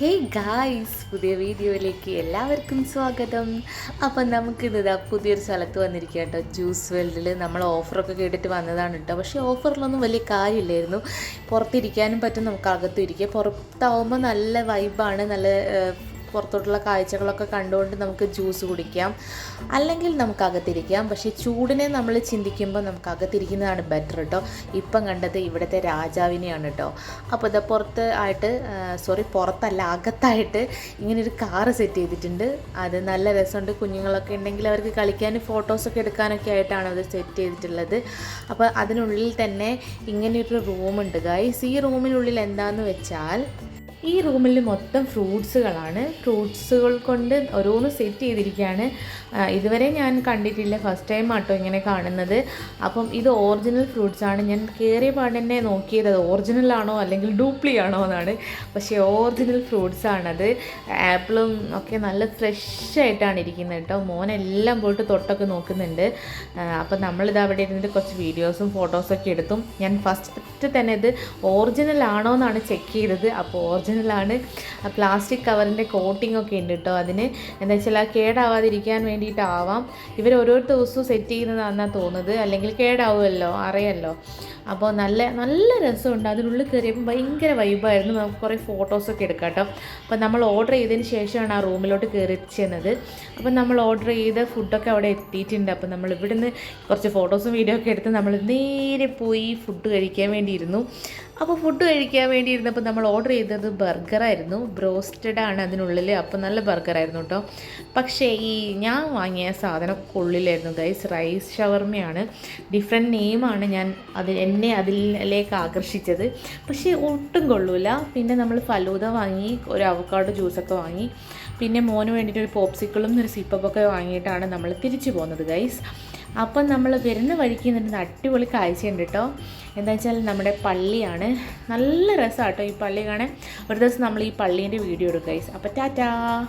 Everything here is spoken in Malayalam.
ഹേ ഗായ്സ് പുതിയ വീഡിയോയിലേക്ക് എല്ലാവർക്കും സ്വാഗതം. അപ്പം നമുക്കിത് പുതിയൊരു സ്ഥലത്ത് വന്നിരിക്കുക കേട്ടോ ജ്യൂസ് വേൾഡിൽ നമ്മൾ ഓഫറൊക്കെ കേട്ടിട്ട് വന്നതാണ് കേട്ടോ. പക്ഷേ ഓഫറിലൊന്നും വലിയ കാര്യമില്ലായിരുന്നു. പുറത്തിരിക്കാനും പറ്റും നമുക്ക് അകത്തും ഇരിക്കുക പുറത്താവുമ്പോൾ നല്ല വൈബാണ് നല്ല പുറത്തോട്ടുള്ള കാഴ്ചകളൊക്കെ കണ്ടുകൊണ്ട് നമുക്ക് ജ്യൂസ് കുടിക്കാം. അല്ലെങ്കിൽ നമുക്ക് അകത്തിരിക്കാം പക്ഷേ ചൂടിനെ നമ്മൾ ചിന്തിക്കുമ്പോൾ നമുക്ക് അകത്തിരിക്കുന്നതാണ് ബെറ്റർ കേട്ടോ ഇപ്പം കണ്ടത് ഇവിടുത്തെ രാജാവിനെയാണ് കേട്ടോ അപ്പോൾ ഇതാ പുറത്ത് ആയിട്ട് സോറി പുറത്തല്ല അകത്തായിട്ട് ഇങ്ങനെ ഒരു കാറ് സെറ്റ് ചെയ്തിട്ടുണ്ട്. അത് നല്ല രസമുണ്ട്. കുഞ്ഞുങ്ങളൊക്കെ ഉണ്ടെങ്കിൽ അവർക്ക് കളിക്കാനും ഫോട്ടോസൊക്കെ എടുക്കാനൊക്കെ ആയിട്ടാണ് അത് സെറ്റ് ചെയ്തിട്ടുള്ളത്. അപ്പോൾ അതിനുള്ളിൽ തന്നെ ഇങ്ങനെയൊരു റൂമുണ്ട് ഗൈസ് ഈ റൂമിനുള്ളിൽ എന്താണെന്ന് വെച്ചാൽ ഈ റൂമിൽ മൊത്തം ഫ്രൂട്ട്സുകളാണ്. ഫ്രൂട്ട്സുകൾ കൊണ്ട് ഓരോന്ന് സെറ്റ് ചെയ്തിരിക്കുകയാണ്. ഇതുവരെ ഞാൻ കണ്ടിട്ടില്ല. ഫസ്റ്റ് ടൈം ആട്ടോ ഇങ്ങനെ കാണുന്നത്. അപ്പം ഇത് ഒറിജിനൽ ഫ്രൂട്ട്സ് ആണ്. ഞാൻ കയറിയ പാടന്നെ നോക്കിയത്. അത് ഒറിജിനൽ ആണോ അല്ലെങ്കിൽ ഡ്യൂപ്ലി ആണോ എന്നാണ്. പക്ഷേ ഒറിജിനൽ ഫ്രൂട്ട്സ് ആണത്. ആപ്പിളും ഒക്കെ നല്ല ഫ്രഷ് ആയിട്ടാണ് ഇരിക്കുന്നത് കേട്ടോ. മോനെല്ലാം പോയിട്ട് തൊട്ടൊക്കെ നോക്കുന്നുണ്ട്. അപ്പം നമ്മളിത് അവിടെ ഇരുന്നിട്ട് കുറച്ച് വീഡിയോസും ഫോട്ടോസൊക്കെ എടുത്തും. ഞാൻ ഫസ്റ്റ് തന്നെ ഇത് ഒറിജിനൽ ആണോ എന്നാണ് ചെക്ക് ചെയ്തത്. അപ്പോൾ ഒറിജിനലാണ് പ്ലാസ്റ്റിക് കവറിന്റെ കോട്ടിംഗ് ഒക്കെ ഉണ്ട് കേട്ടോ അതിന്. എന്താ വെച്ചാൽ ആ കേടാവാതിരിക്കാൻ വേണ്ടിയിട്ടാവാം. ഇവർ ഓരോ ദിവസവും സെറ്റ് ചെയ്യുന്നതാണെന്നാണ് തോന്നുന്നത്. അല്ലെങ്കിൽ കേടാവുമല്ലോ അറിയാമല്ലോ അപ്പോൾ നല്ല നല്ല രസമുണ്ട്. അതിനുള്ളിൽ കയറിയപ്പോൾ ഭയങ്കര വൈബായിരുന്നു നമുക്ക് കുറേ ഫോട്ടോസൊക്കെ എടുക്കാം കേട്ടോ അപ്പോൾ നമ്മൾ ഓർഡർ ചെയ്തതിന് ശേഷമാണ് ആ റൂമിലോട്ട് കയറി ചെന്നത്. അപ്പോൾ നമ്മൾ ഓർഡർ ചെയ്ത ഫുഡൊക്കെ അവിടെ എത്തിയിട്ടുണ്ട്. അപ്പോൾ നമ്മൾ ഇവിടുന്ന് കുറച്ച് ഫോട്ടോസും വീഡിയോ ഒക്കെ എടുത്ത് നമ്മൾ നേരെ പോയി ഫുഡ് കഴിക്കാൻ വേണ്ടിയിരുന്നു. അപ്പോൾ ഫുഡ് കഴിക്കാൻ വേണ്ടിയിരുന്നപ്പോൾ നമ്മൾ ഓർഡർ ചെയ്തത് ബർഗറായിരുന്നു. ബ്രോസ്റ്റഡ് ആണ് അതിനുള്ളിൽ അപ്പോൾ നല്ല ബർഗറായിരുന്നു കേട്ടോ പക്ഷേ ഈ ഞാൻ വാങ്ങിയ സാധനം കൊള്ളിലായിരുന്നു ഗൈസ്. റൈസ് ഷവർമയാണ്. ഡിഫറെന്റ് നെയിമാണ് ഞാൻ അതിൽ എന്നെ അതിലേക്ക് ആകർഷിച്ചത്. പക്ഷേ ഒട്ടും കൊള്ളൂല. പിന്നെ നമ്മൾ ഫലൂദ വാങ്ങി ഒരു അവക്കാഡോ ജ്യൂസൊക്കെ വാങ്ങി. പിന്നെ മോന് വേണ്ടിയിട്ട് ഒരു പോപ്സിക്കിളും ഒരു സിപ്പപ്പൊക്കെ വാങ്ങിയിട്ടാണ് നമ്മൾ തിരിച്ചു പോകുന്നത് ഗൈസ്. അപ്പം നമ്മൾ വരുന്ന വഴിക്ക് നിന്നിട്ട് അടിപൊളി കാഴ്ചയുണ്ട് കേട്ടോ. എന്താ വെച്ചാൽ നമ്മുടെ പള്ളിയാണ്. നല്ല രസമാണ് കേട്ടോ ഈ പള്ളി കാണാൻ. ഒരു ദിവസം നമ്മൾ ഈ പള്ളീന്റെ വീഡിയോ എടുക്കുക അപ്പം അപ്പോൾ ടാറ്റാ.